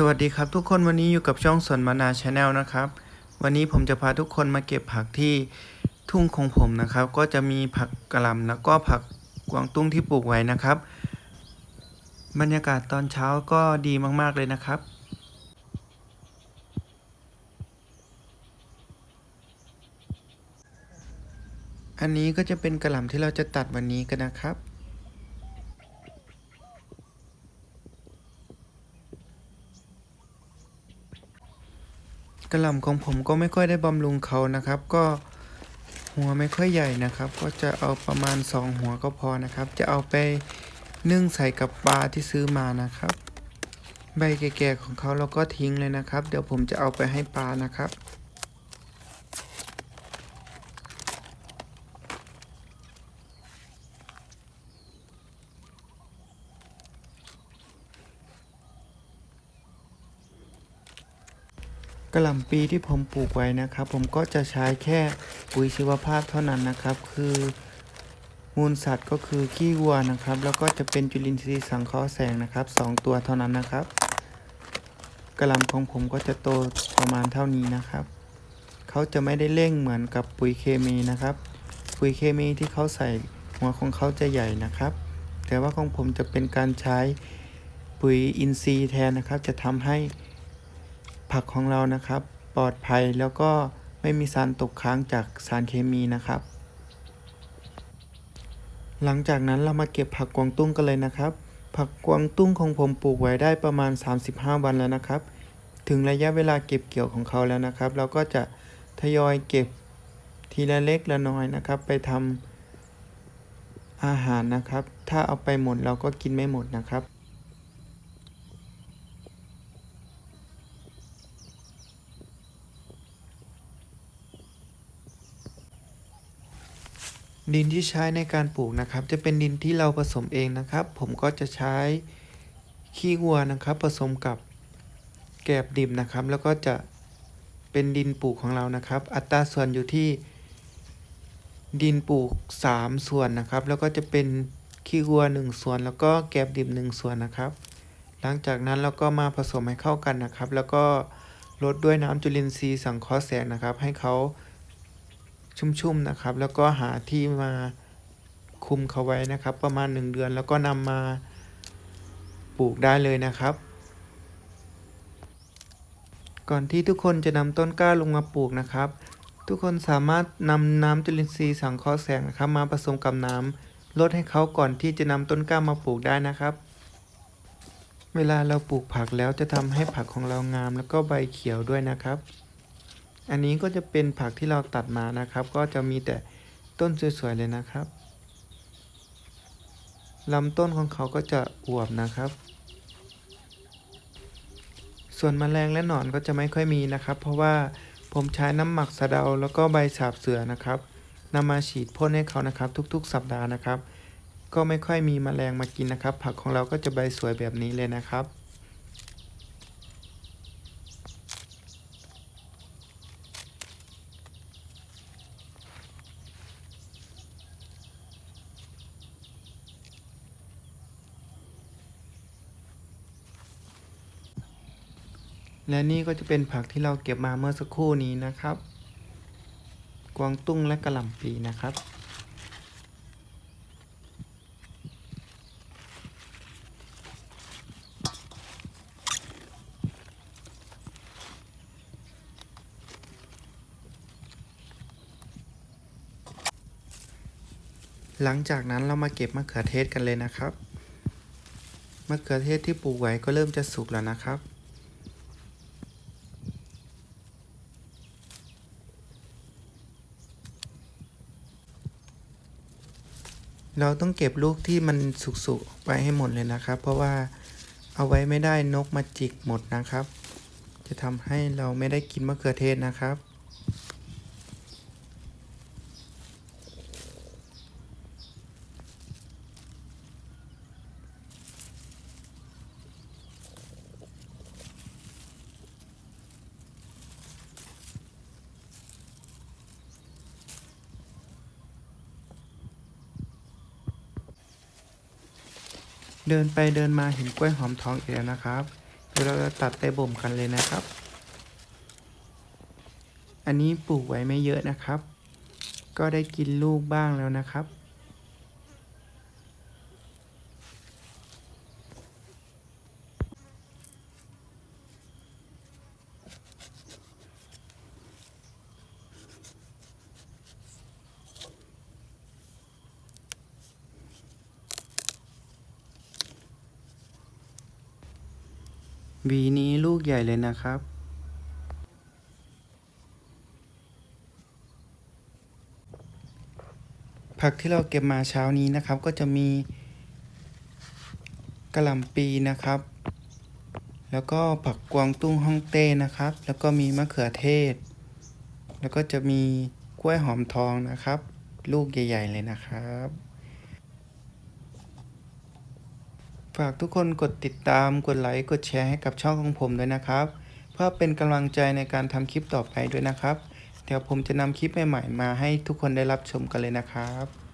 สวัสดีครับทุกคนวันนี้อยู่กับช่องสวนมานาชาแนลนะครับ วันนี้ผมจะพาทุกคนมาเก็บผักที่ทุ่งของผมนะครับ ก็จะมีผักกระหล่ำแล้วก็ผักกวางตุ้งที่ปลูกไว้นะครับ บรรยากาศตอนเช้าก็ดีมาก ๆ เลยนะครับอันนี้ก็จะเป็นกระหล่ำที่เราจะตัดวันนี้กันนะครับ กระหล่ำของผมก็ไม่ค่อยได้บำรุงเขานะครับ ก็หัวไม่ค่อยใหญ่นะครับ ก็จะเอาประมาณ 2 หัวก็พอนะครับ จะเอาไปนึ่งใส่กับปลาที่ซื้อมานะครับ ใบแก่ๆของเขาเราก็ทิ้งเลยนะครับ เดี๋ยวผมจะเอาไปให้ปลานะครับ กระหล่ำปีที่ผมปลูกไว้นะครับ ผมก็จะใช้แค่ปุ๋ยชีวภาพเท่านั้นนะครับ คือมูลสัตว์ก็คือขี้วัวนะครับ แล้วก็จะเป็นจุลินทรีย์สังเคราะห์แสงนะครับสองตัวเท่านั้นนะครับกระหล่ำของผมก็จะโตประมาณเท่านี้นะครับ เขาจะไม่ได้เร่งเหมือนกับปุ๋ยเคมีนะครับ ปุ๋ยเคมีที่เขาใส่หัวของเขาจะใหญ่นะครับ แต่ว่าของผมจะเป็นการใช้ปุ๋ยอินทรีย์แทนนะครับ จะทำให้ ผักของเรานะครับ ปลอดภัยแล้วก็ไม่มีสารตกค้างจากสารเคมีนะครับ หลังจากนั้นเรามาเก็บผักกวางตุ้งกันเลยนะครับ ผักกวางตุ้งของผมปลูกไว้ได้ประมาณ 35 วันแล้วนะครับ ถึงระยะเวลาเก็บเกี่ยวของเขาแล้วนะครับ เราก็จะทยอยเก็บทีละเล็กละน้อยนะครับ ไปทำอาหารนะครับ ถ้าเอาไปหมดเราก็กินไม่หมดนะครับ ดินที่ใช้ในการปลูกนะครับ จะเป็นดินที่เราผสมเองนะครับ ผมก็จะใช้ขี้วัวนะครับ ผสมกับแกบดิบนะครับ แล้วก็จะเป็นดินปลูกของเรานะครับ อัตราส่วนอยู่ที่ดินปลูก 3 ส่วนนะครับ แล้วก็จะเป็นขี้วัว 1 ส่วน แล้วก็แกบดิบ 1 ส่วนนะครับ หลังจากนั้นเราก็มาผสมให้เข้ากันนะครับ แล้วก็ลดด้วยน้ำจุลินทรีย์สังเคราะห์แสงนะครับ ให้เขา ชุ่มๆนะครับ แล้วก็หาที่มาคุมเขาไว้นะครับ ประมาณ 1 เดือนแล้วก็นำมาปลูกได้เลยนะครับ ก่อนที่ทุกคนจะนำต้นกล้าลงมาปลูกนะครับ ทุกคนสามารถนำน้ำจุลินทรีย์สังเคราะห์แสงนะครับมาผสมกับน้ำลดให้เขาก่อนที่จะนำต้นกล้ามาปลูกได้นะครับ เวลาเราปลูกผักแล้วจะทำให้ผักของเรางาม แล้วก็ใบเขียวด้วยนะครับ อันนี้ก็จะเป็นผักที่เราตัดมานะครับ ก็จะมีแต่ต้นสวยๆเลยนะครับลำต้นของเขาก็จะอวบนะครับ ส่วนแมลงและหนอนก็จะไม่ค่อยมีนะครับ เพราะว่าผมใช้น้ำหมักสะเดาแล้วก็ใบสาบเสือนะครับนำมาฉีดพ่นให้เขานะครับ ทุกๆ สัปดาห์นะครับ ก็ไม่ค่อยมีแมลงมากินนะครับ ผักของเราก็จะใบสวยแบบนี้เลยนะครับ และนี่ก็จะเป็นผักที่เราเก็บมาเมื่อสักครู่นี้นะครับ กวางตุ้งและกระหล่ำปีนะครับ หลังจากนั้นเรามาเก็บมะเขือเทศกันเลยนะครับ มะเขือเทศที่ปลูกไว้ก็เริ่มจะสุกแล้วนะครับ เราต้องเก็บลูกที่มันสุกๆไปให้หมดเลยนะครับ เพราะว่าเอาไว้ไม่ได้นกมาจิกหมดนะครับ จะทำให้เราไม่ได้กินมะเขือเทศนะครับ เดินไปเดินมาเห็นกล้วยหอมทองอีกแล้วนะครับ เดี๋ยวเราจะตัดไปบ่มกันเลยนะครับ อันนี้ปลูกไว้ไม่เยอะนะครับ ก็ได้กินลูกบ้างแล้วนะครับ วีนี้ลูกใหญ่เลยนะครับ ผักที่เราเก็บมาเช้านี้นะครับ ก็จะมีกระหล่ำปีนะครับ แล้วก็ผักกวางตุ้งฮ่องเต้นะครับ แล้วก็มีมะเขือเทศ แล้วก็จะมีกล้วยหอมทองนะครับ ลูกใหญ่ ๆ เลยนะครับ ฝากทุกคนกดติดตาม กดไลค์ กดแชร์ให้กับช่องของผมด้วยนะครับ เพื่อเป็นกำลังใจในการทำคลิปต่อไปด้วยนะครับ เดี๋ยวผมจะนำคลิปใหม่ๆมาให้ทุกคนได้รับชมกันเลยนะครับ